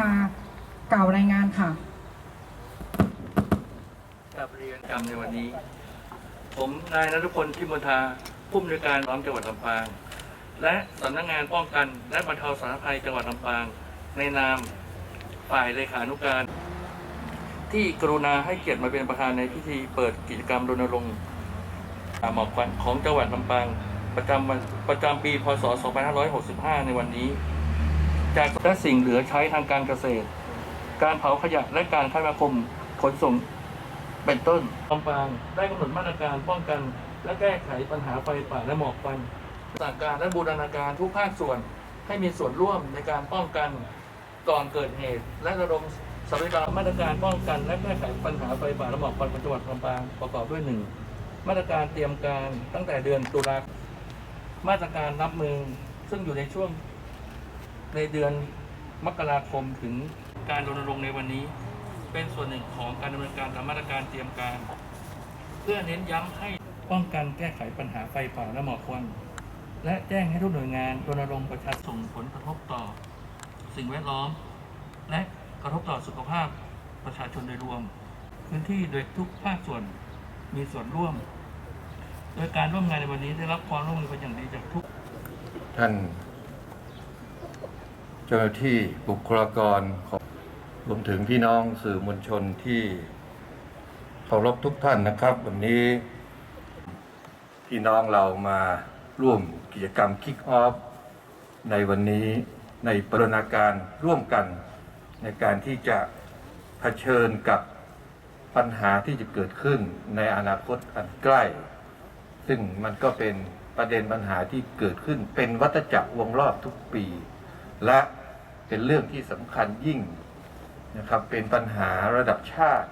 มากล่าวรายงานค่ะกับเรียนกรรมในวันนี้ ผมนายนรุพลทิมนทาผู้อำนวยการร้องจังหวัดลำปาง และสำนักงานป้องกัน และบรรเทาสาธารณภัยจังหวัดลำปาง ในนามฝ่ายเลขานุการ ที่กรุณาให้เกียรติมาเป็นประธานในพิธีเปิดกิจกรรมรณรงค์หมอกควันของจังหวัดลำปาง ประจำวันประจำปีพศ 2565 ในวันนี้ จากและสิ่งเหลือใช้ทางการเกษตร การเผาขยะและการคมนาคมขนส่งเป็นต้นลำปางได้กำหนดมาตรการป้องกัน และแก้ไขปัญหาไฟป่าและหมอกควันสั่งการและบูรณาการทุกภาคส่วนให้มีส่วนร่วมในการป้องกันก่อนเกิดเหตุ และระดมสวัสดิการมาตรการป้องกัน และแก้ไขปัญหาไฟป่าและหมอกควันในจังหวัดลำปางประกอบด้วยหนึ่งมาตรการเตรียมการตั้งแต่เดือนตุลาคม มาตรการรับมือซึ่งอยู่ในช่วงในเดือนมกราคมถึงการรณรงค์ในวันนี้ เป็นส่วนหนึ่งของการดำเนินการตามมาตรการเตรียมการ เพื่อเน้นย้ำให้ป้องกันแก้ไขปัญหาไฟป่าและหมอกควันและแจ้งให้ทุกหน่วยงานรณรงค์ประชาส่งผลกระทบต่อ สิ่งแวดล้อม และกระทบต่อสุขภาพประชาชนโดยรวม พื้นที่โดยทุกภาคส่วนมีส่วนร่วม โดยการร่วมงานในวันนี้ได้รับความร่วมมือเป็นอย่างดีจากทุก ท่านเจ้าหน้าที่บุคลากรของรวมถึงพี่น้องสื่อมวลชนที่เคารพทุกท่านนะครับ วันนี้ พี่น้องเรามาร่วมกิจกรรมคิกออฟในวันนี้ในปรณาการร่วมกันในการที่จะเผชิญกับปัญหาที่จะเกิดขึ้นในอนาคตอันใกล้ ซึ่งมันก็เป็นประเด็นปัญหาที่เกิดขึ้นเป็นวัฏจักรวงรอบทุกปี และเป็นเรื่องที่สำคัญยิ่งนะครับเป็นปัญหาระดับชาติ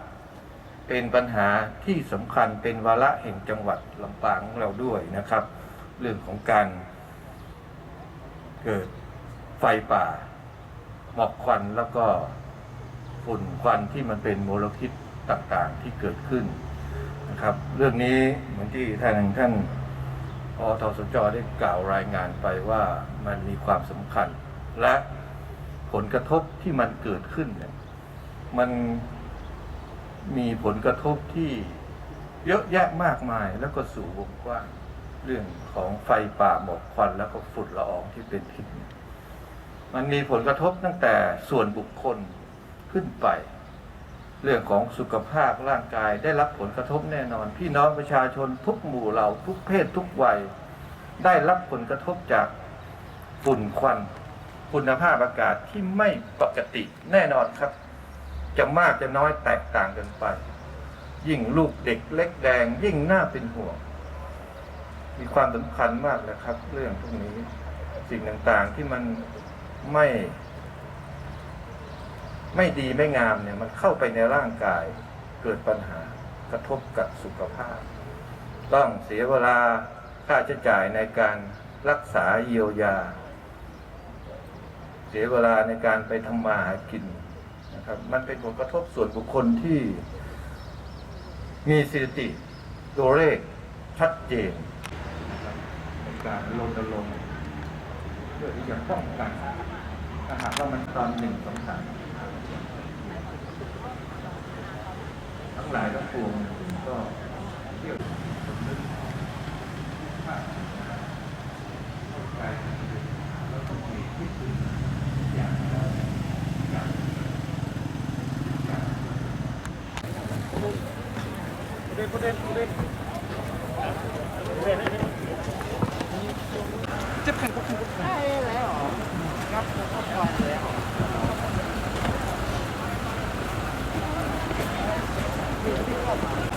เป็นปัญหาที่สำคัญเป็นวาระแห่งจังหวัดลำปางของเราด้วยนะครับ เรื่องของการเกิดไฟป่าหมอกควันแล้วก็ฝุ่นควันที่มันเป็นมลพิษต่างๆที่เกิดขึ้น นะครับ เรื่องนี้เหมือนที่ท่านท่านอทสจได้กล่าวรายงานไปว่ามันมีความสำคัญ และผลกระทบที่มันเกิดขึ้นเนี่ยมันมีผลกระทบที่เยอะแยะมากมายแล้วก็สู่วงกว้างเรื่องของไฟป่าหมอกควันแล้วก็ฝุ่นละอองที่เป็นพิษมันมีผลกระทบตั้งแต่ส่วนบุคคลขึ้นไป เรื่องของสุขภาพร่างกายได้รับผลกระทบแน่นอน พี่น้องประชาชนทุกหมู่เหล่าทุกเพศทุกวัย ได้รับผลกระทบจากฝุ่นควัน คุณภาพอากาศที่ไม่ปกติแน่นอนครับ จะมากจะน้อยแตกต่างกันไป ยิ่งลูกเด็กเล็กแดง ยิ่งน่าเป็นห่วง มีความสำคัญมากนะครับ เรื่องพวกนี้สิ่งต่างๆที่มันไม่ ไม่ดีไม่งามเนี่ยมันเข้าไปในร่างกายเกิดปัญหากระทบกับสุขภาพ ต้องเสียเวลาค่าใช้จ่ายในการรักษาเยียวยา เสียเวลาในการไปทำมาหากินนะครับ มันเป็นผลกระทบส่วนบุคคลที่ มีสถิติตัวเลขชัดเจนในการรณรงค์เพื่อที่จะป้องกันถ้าหากว่ามันตอนหนึ่งสองสาม ทั้งหลายทั้งปวงก็เที่ยวสมนึกภาพเข้าใจแล้วก็มีคิดถึงอย่างเราอย่างอย่างขอเรียนจัดกระเบียนบริเด้านหลังเวทีน help out.